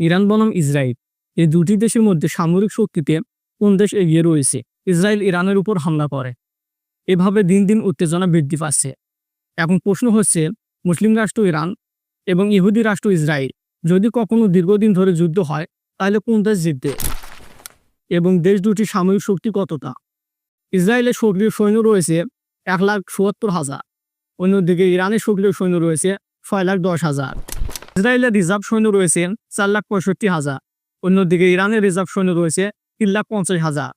Iran বনাম Israel. এই দুটি দেশের মধ্যে সামরিক শক্তিতে কোন দেশ এগিয়ে রয়েছে? ইসরায়েল ইরানের উপর হামলা করে। এভাবে দিন দিন উত্তেজনা বৃদ্ধি পাচ্ছে। এখন প্রশ্ন হচ্ছে, মুসলিম রাষ্ট্র ইরান এবং ইহুদি রাষ্ট্র ইসরায়েল যদি কখনো দীর্ঘদিন ধরে যুদ্ধ হয়, তাহলে কোন দেশ জিতবে? এবং দেশ দুটি সামরিক শক্তি কতটা? ইসরায়েলের সক্রিয় সৈন্য রয়েছে এক লাখ চুয়াত্তর হাজার। অন্যদিকে ইরানের সক্রিয় সৈন্য রয়েছে ছয় লাখ দশ হাজার। ইসরায়েলের রিজার্ভ সৈন্য রয়েছে চার লাখ পঁয়ষট্টি হাজার। অন্যদিকে ইরানের রিজার্ভ সৈন্য রয়েছে তিন লাখ পঞ্চাশ হাজার।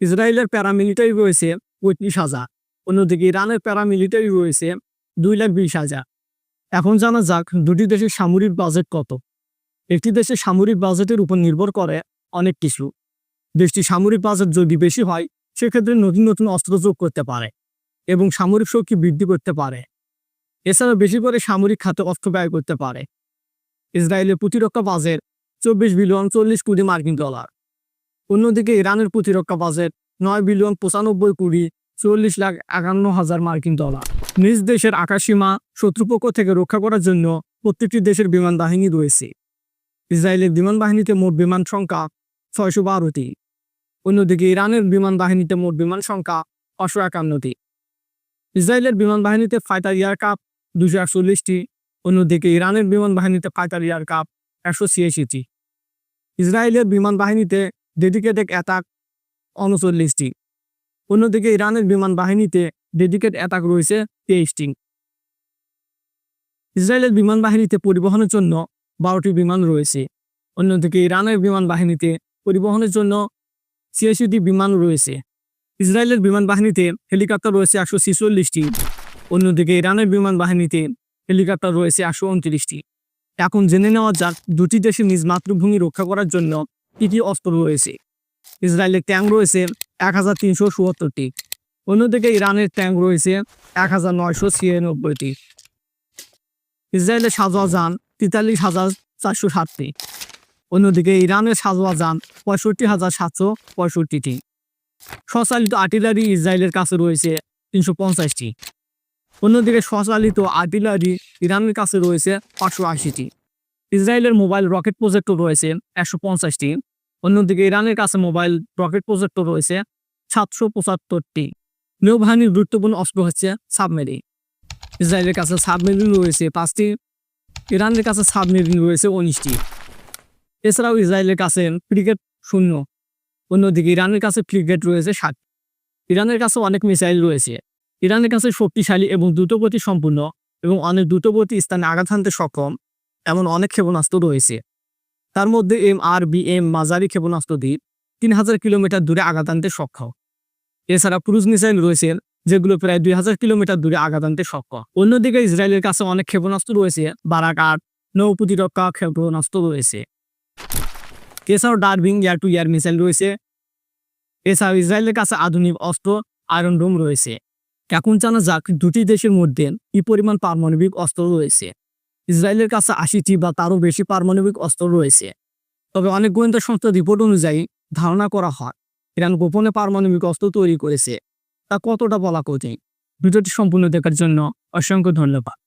ইসরায়েলের প্যারামিলিটারি রয়েছে পঁয়ত্রিশ হাজার। অন্যদিকে ইরানের প্যারামিলিটারি রয়েছে দুই লাখ বিশ হাজার। এখন জানা যাক দুটি দেশের সামরিক বাজেট কত। একটি দেশের সামরিক বাজেটের উপর নির্ভর করে অনেক কিছু। দেশটি সামরিক বাজেট যদি বেশি হয়, সেক্ষেত্রে নতুন নতুন অস্ত্র যোগ করতে পারে এবং সামরিক শক্তি বৃদ্ধি করতে পারে। এছাড়া বেশি করে সামরিক খাতে অর্থ ব্যয় করতে পারে। ইসরায়েলের প্রতিরক্ষা বাজেট চব্বিশ বিলিয়ন চল্লিশ কোটি মার্কিন ডলার। অন্যদিকে ইরানের প্রতিরক্ষা বাজেট নয় বিলিয়ন পঁচানব্বই কোটি চল্লিশ লাখ একান্ন হাজার মার্কিন ডলার। নিজ দেশের আকাশসীমা শত্রুপক্ষ থেকে রক্ষা করার জন্য প্রত্যেকটি দেশের বিমান বাহিনী রয়েছে। ইসরায়েলের বিমান বাহিনীতে মোট বিমান সংখ্যা ছয়শো বারোটি। অন্যদিকে ইরানের বিমান বাহিনীতে মোট বিমান সংখ্যা পাঁচশো একান্নটি। ইসরায়েলের বিমান বাহিনীতে ফাইটার এয়ারক্রাফট দুশো একচল্লিশটি, অন্যদিকে ইরানের বিমান বাহিনীতে ফাইটার এয়ারক্রাফট একশো ছিয়াশিটি। ইসরায়েলের বিমান বাহিনীতে ডেডিকেটেড অ্যাটাক উনচল্লিশটি। অন্যদিকে ইরানের বিমান বাহিনীতে ডেডিকেট অ্যাটাক রয়েছে তেইশটি। ইসরায়েলের বিমান বাহিনীতে পরিবহনের জন্য বারোটি বিমান রয়েছে। অন্যদিকে ইরানের বিমান বাহিনীতে পরিবহনের জন্য ছিয়াশিটি বিমান রয়েছে। ইসরায়েলের বিমান বাহিনীতে হেলিকপ্টার রয়েছে একশো ছিচল্লিশটি। অন্যদিকে ইরানের বিমান বাহিনীতে হেলিকপ্টার রয়েছে একশো উনত্রিশটি। এখন জেনে নেওয়া যাক, দুটি দেশের নিজ মাতৃভূমি রক্ষা করার জন্য কী কী অস্ত্র রয়েছে। ইসরায়েলের ট্যাঙ্ক রয়েছে এক হাজার তিনশো চুয়াত্তরটি। অন্যদিকে ইরানের ট্যাঙ্ক রয়েছে এক হাজার নয়শো ছিয়ানব্বইটি। ইসরায়েলের সাজোয়া যান তেতাল্লিশ হাজার চারশো ষাটটি। অন্যদিকে ইরানের সাজোয়া যান পঁয়ষট্টি হাজার সাতশো পঁয়ষট্টিটি। স্বচালিত আর্টিলারি ইসরায়েলের কাছে রয়েছে তিনশো পঞ্চাশটি। অন্যদিকে স্বচালিত আর্টিলারি ইরানের কাছে রয়েছে পাঁচশো আশিটি। ইসরায়েলের মোবাইল রকেট প্রজেক্টর রয়েছে একশো পঞ্চাশটি। অন্যদিকে ইরানের কাছে মোবাইল রকেট প্রজেক্টর রয়েছে সাতশো পঁচাত্তরটি। নৌবাহিনীর গুরুত্বপূর্ণ অস্ত্র হচ্ছে সাবমেরিন। ইসরায়েলের কাছে সাবমেরিন রয়েছে পাঁচটি, ইরানের কাছে সাবমেরিন রয়েছে উনিশটি। এছাড়াও ইসরায়েলের কাছে ক্রিকেট শূন্য, অন্যদিকে ইরানের কাছে ফ্রিগেট রয়েছে সাত ইরানের কাছে অনেক মিসাইল রয়েছে। ইরানের কাছে শক্তিশালী এবং দ্রুতগতি সম্পূর্ণ এবং অনেক দ্রুতগতি স্থানে আঘাত হানতে সক্ষম এমন অনেক ক্ষেপণাস্ত্র রয়েছে। তার মধ্যে এম আর বি এম মাঝারি ক্ষেপণাস্ত্র দ্বীপ তিন হাজার কিলোমিটার দূরে আঘাত আনতে সক্ষম। এছাড়া ক্রুজ মিসাইল রয়েছে, যেগুলো প্রায় দুই হাজার কিলোমিটার দূরে আঘাত আনতে সক্ষম। অন্যদিকে ইসরায়েলের কাছে অনেক ক্ষেপণাস্ত্র রয়েছে, বারাক আট, নৌ প্রতিরক্ষা ক্ষেপণাস্ত্র রয়েছে। এছাড়াও ডারবিং এয়ার টু এয়ার মিসাইল রয়েছে। এছাড়াও ইসরায়েলের কাছে আধুনিক অস্ত্র, আয়রন ডোম রয়েছে। এখন জানা যাক দুটি দেশের মধ্যে কি পরিমাণ পারমাণবিক অস্ত্র রয়েছে। ইসরায়েলের কাছে আশিটি বা তারও বেশি পারমাণবিক অস্ত্র রয়েছে। তবে অনেক গোয়েন্দা সংস্থার রিপোর্ট অনুযায়ী ধারণা করা হয়, ইরান গোপনে পারমাণবিক অস্ত্র তৈরি করেছে। তা কতটা বলা কঠিন? ভিডিওটি সম্পূর্ণ দেখার জন্য অসংখ্য ধন্যবাদ।